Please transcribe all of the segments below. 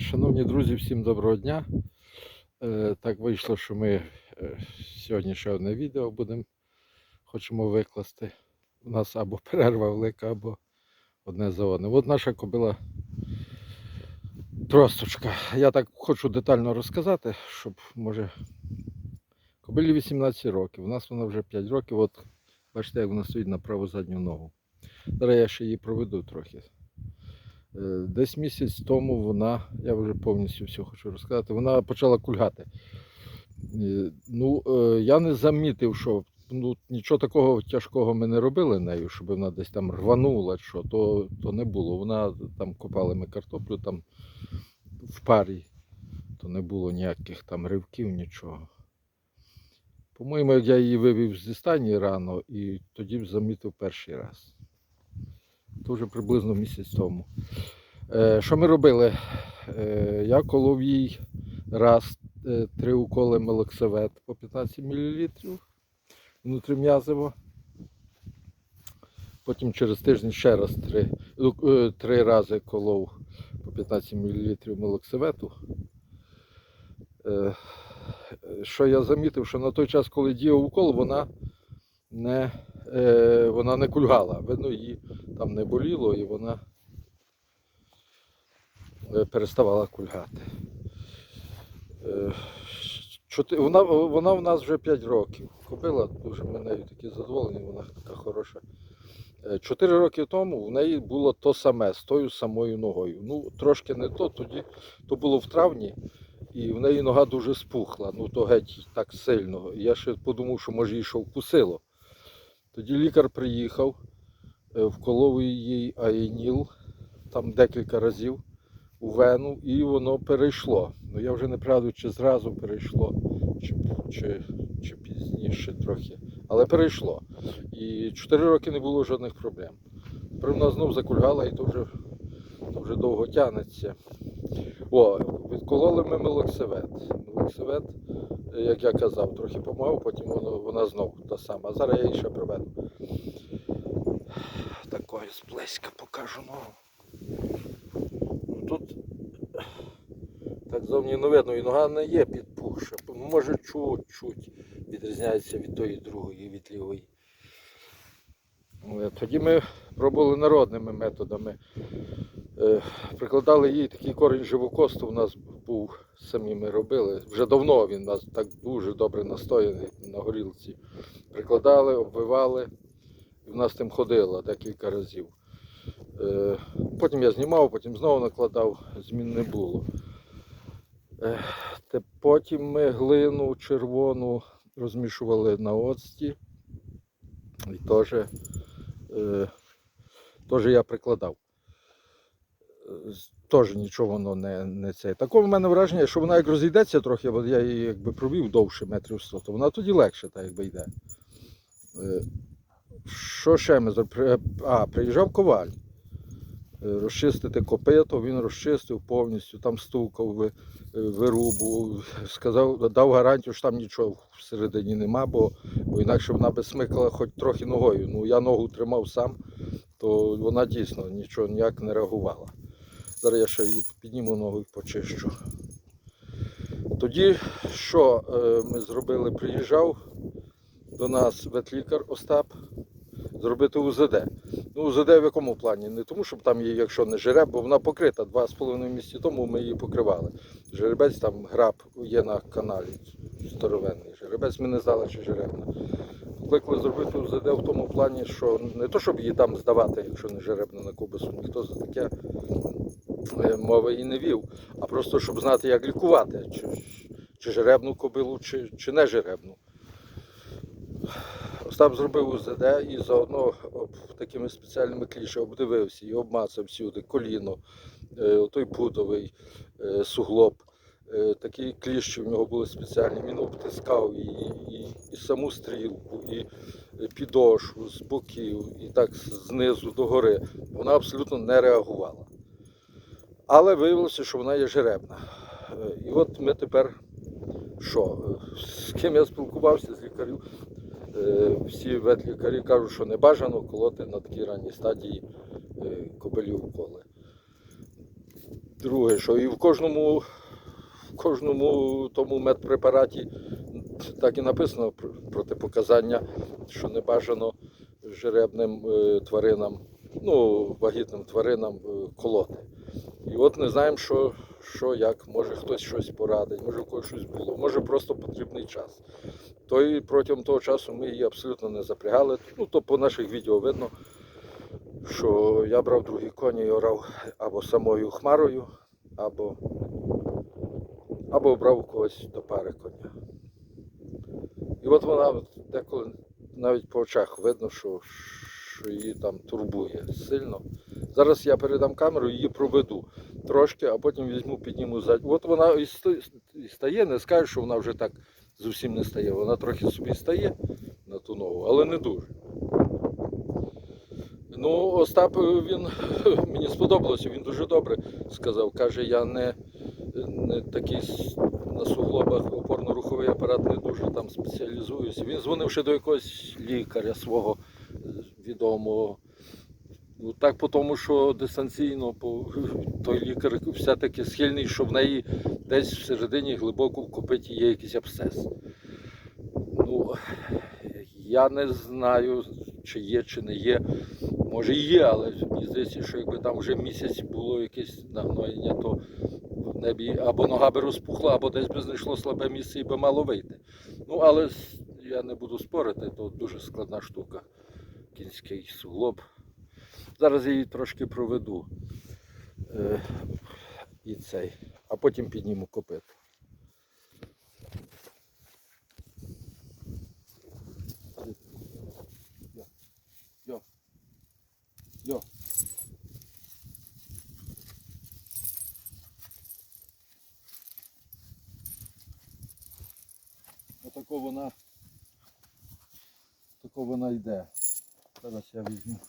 Шановні друзі, всім доброго дня. Е, Так вийшло, що ми е, сьогодні ще одне відео будемо хочемо викласти. У нас або перерва велика, або одне за одним. От наша кобила тросточка. Я так хочу детально розказати, щоб може. Кобилі 18 років. У нас вона вже 5 років. От бачите, як вона стоїть на праву задню ногу. Зараз я ще її проведу трохи. Е, Десь місяць тому вона, я вже повністю все хочу розказати, вона почала кульгати. Е, Ну, е, я не замітив, що ну, нічого такого тяжкого ми не робили нею, щоб вона десь там рванула, що, то, то не було. Вона там копали ми картоплю там в парі, то не було ніяких там ривків, нічого. По-моєму, я її вивів зі стані рано і тоді замітив перший раз. Вже приблизно місяць тому. Е, що ми робили? Е, я колов їй раз е, три уколи мелоксивет по 15 мл внутрім'язово. Потім через тиждень ще раз три, е, три рази колов по 15 мл мелоксивету. Е, що я замітив, що на той час, коли діяв укол, вона не, е, вона не кульгала. Видно, її там не боліло і вона е, переставала кульгати. Е, чоти- Вона, вона в нас вже 5 років. Кобила, дуже ми нею такі задоволені, вона така хороша. Е, Чотири роки тому в неї було то саме з тою самою ногою. Ну, трошки не то, тоді то було в травні, і в неї нога дуже спухла, ну то геть так сильно. Я ще подумав, що може її що вкусило. Тоді лікар приїхав, е, вколов їй аеніл там декілька разів у вену, і воно перейшло. Ну я вже не пригадую, чи зразу перейшло, чи, чи, чи пізніше трохи. Але перейшло. І 4 роки не було жодних проблем. Тепер вона знов закульгала і то вже, то вже довго тягнеться. О, відкололи ми мелоксивет. Е, як я казав, трохи помав, потім воно, вона знов та сама. Зараз я її ще приведу. Такою зблизька покажу ногу. Ну, Тут так зовні не видно, і нога не є підпухша. Може чуть-чуть відрізняється від тої другої, від лівої. Е, Тоді ми пробували народними методами. Е, Прикладали їй такий корінь живокосту, у нас був, самі ми робили. Вже давно він нас так дуже добре настояний на горілці. Прикладали, обвивали, і в нас тим ходило декілька разів. Е, Потім я знімав, потім знову накладав, змін не було. Е, потім ми глину червону розмішували на оцті. І теж, е, теж я прикладав. Теж нічого воно не, не це. Таке в мене враження, що вона як розійдеться трохи, бо я її якби провів довше метрів 100, то вона тоді легше так якби йде. Е, Що ще ми? А, приїжджав коваль. Е, Розчистити копито, він розчистив повністю, там стукав е, вирубу, сказав, дав гарантію, що там нічого всередині нема, бо, бо інакше вона би смикала хоч трохи ногою. Ну я ногу тримав сам, то вона дійсно нічого ніяк не реагувала. Зараз я ще її підніму ногу і почищу. Тоді що е, ми зробили? Приїжджав до нас ветлікар Остап зробити УЗД. Ну, УЗД в якому плані? Не тому, щоб там її, якщо не жереб, бо вона покрита. Два з половиною місяці тому ми її покривали. Жеребець там граб є на каналі здоровенний. Жеребець ми не знали, чи жеребна. Покликали зробити УЗД в тому плані, що не то, щоб її там здавати, якщо не жеребна на кубису, ніхто за таке мови і не вів, а просто щоб знати, як лікувати, чи, чи жеребну кобилу, чи, чи не жеребну. Остап зробив УЗД і заодно такими спеціальними клішами обдивився і обмацав всюди коліно, е, той путовий е, суглоб. Е, такі кліщі в нього були спеціальні. Він обтискав і, і, і саму стрілку, і підошву з боків, і так знизу до гори. Вона абсолютно не реагувала. Але виявилося, що вона є жеребна. Е, І от ми тепер що? Е, З ким я спілкувався з лікарів, Е, всі ветлікарі кажуть, що не бажано колоти на такій ранній стадії е, кобилі уколи. Друге, що і в кожному, в кожному тому медпрепараті так і написано протипоказання, що не бажано жеребним тваринам, ну, вагітним тваринам колоти. І от не знаємо, що, що як, може хтось щось порадить, може в когось щось було, може просто потрібний час. То і протягом того часу ми її абсолютно не запрягали. Ну, то по наших відео видно, що я брав другі коні і орав або самою хмарою, або, або брав когось до пари коня. І от вона деколи навіть по очах видно, що, що її там турбує сильно. Зараз я передам камеру, її проведу трошки, а потім візьму, підніму зад. От вона і стає, не скажу, що вона вже так зовсім не стає. Вона трохи собі стає на ту ногу, але не дуже. Ну, Остап, е, він мені сподобалося, він дуже добре сказав. Каже, я не, не такий на суглобах опорно-руховий апарат не дуже там спеціалізуюся. Він дзвонив ще до якогось лікаря свого е, відомого. Ну, так тому, що дистанційно по, той лікар все-таки схильний, що в неї десь всередині глибоко в копиті є якийсь абсцес. Ну, я не знаю, чи є, чи не є. Може і є, але мені здається, що якби там вже місяць було якесь нагноєння, то в небі або нога би розпухла, або десь би знайшло слабе місце і би мало вийти. Ну, але я не буду спорити, то дуже складна штука. Кінський суглоб. Зараз я її трошки проведу. Е, і цей, а потім підніму копит. Отако вона. Тако вона йде. Зараз я візьму.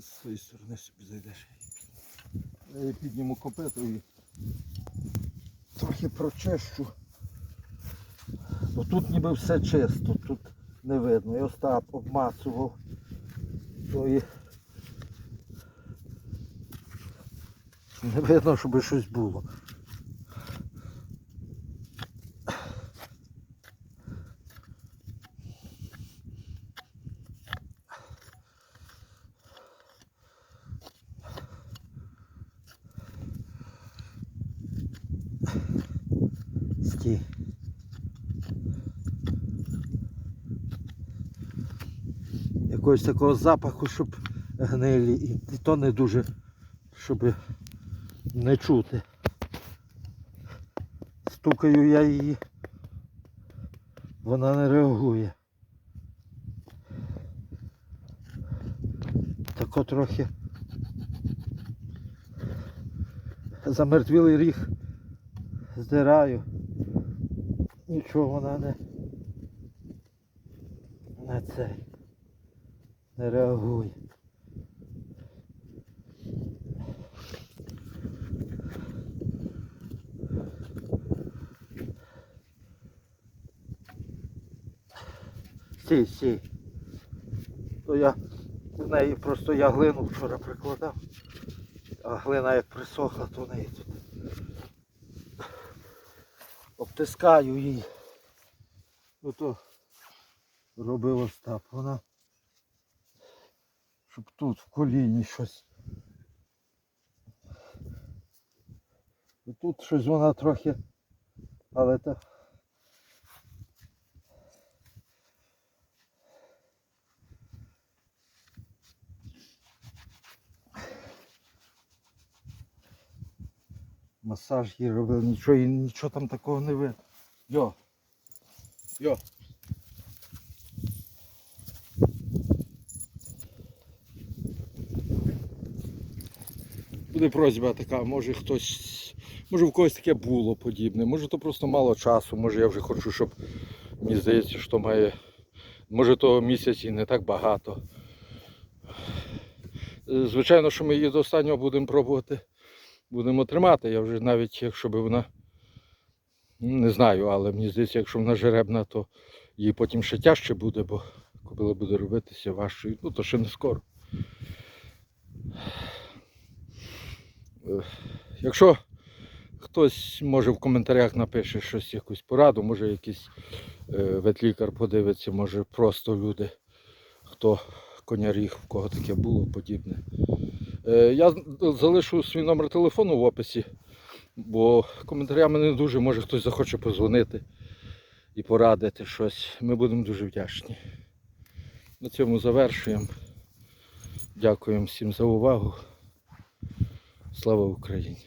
З своєї сторони собі зайдеш. Я підніму копиту і трохи прочищу. Бо тут ніби все чисто, тут не видно. І Остап обмацував. той. не видно, щоб щось було. Якогось такого запаху, щоб гнилі, і, і то не дуже, щоб не чути. Стукаю я її, вона не реагує. Тако трохи замертвілий ріг здираю. Нічого вона не, не цей не реагує. Стій, стій. То я в неї просто я глину вчора прикладав, а глина як присохла, то в неї тут обтискаю її. Ото робив Остап. Вона щоб тут в коліні щось. Тут щось вона трохи, але так. Масаж їй робив, нічого, нічого там такого не видно. Йо. Йо. Буде просьба така, може хтось, може в когось таке було подібне, може то просто мало часу, може я вже хочу, щоб мені здається, що має, може то місяць і не так багато. Звичайно, що ми її до останнього будемо пробувати, будемо тримати. Я вже навіть, якщо б вона ну, не знаю, але мені здається, якщо вона жеребна, то їй потім ще тяжче буде, бо кобила буде робитися важчою. Ну, то ще не скоро. Якщо хтось може в коментарях напише щось, якусь пораду, може якийсь е, ветлікар подивиться, може просто люди, хто коняріг, в кого таке було подібне. Е, я залишу свій номер телефону в описі, бо коментарями не дуже, може хтось захоче позвонити і порадити щось. Ми будемо дуже вдячні. На цьому завершуємо. Дякуємо всім за увагу. Слава Україні!